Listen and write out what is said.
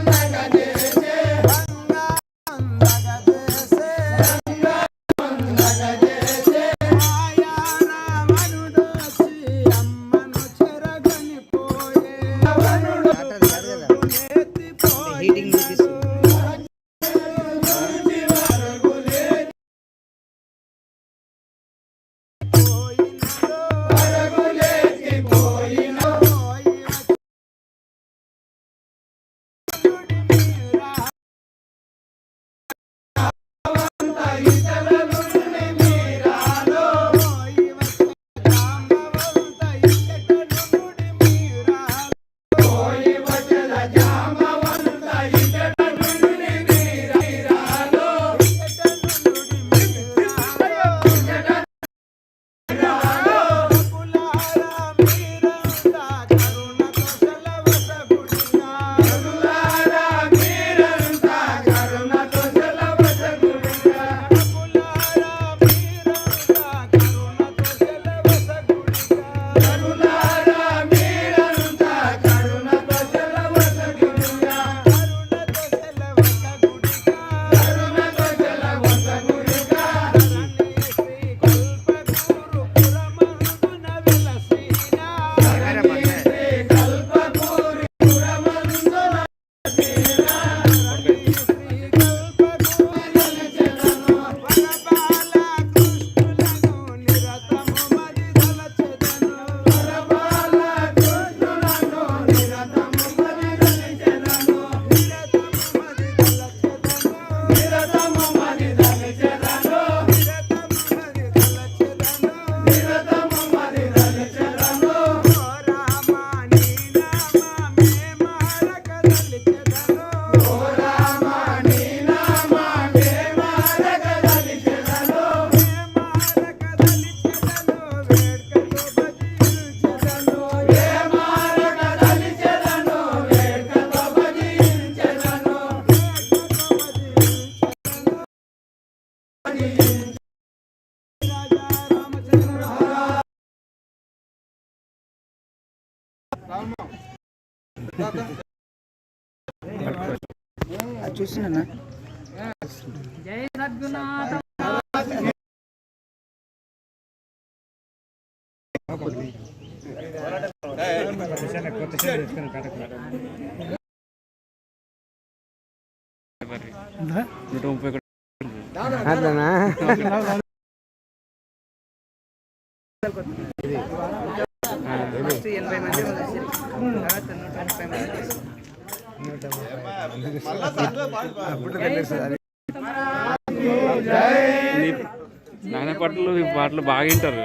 Thank you. చూసిన జై సద్గుణాథ నూట ముప్పై అట్లనా ఎనభై మంది నాన్న పాటలు ఈ పాటలు బాగా వింటారు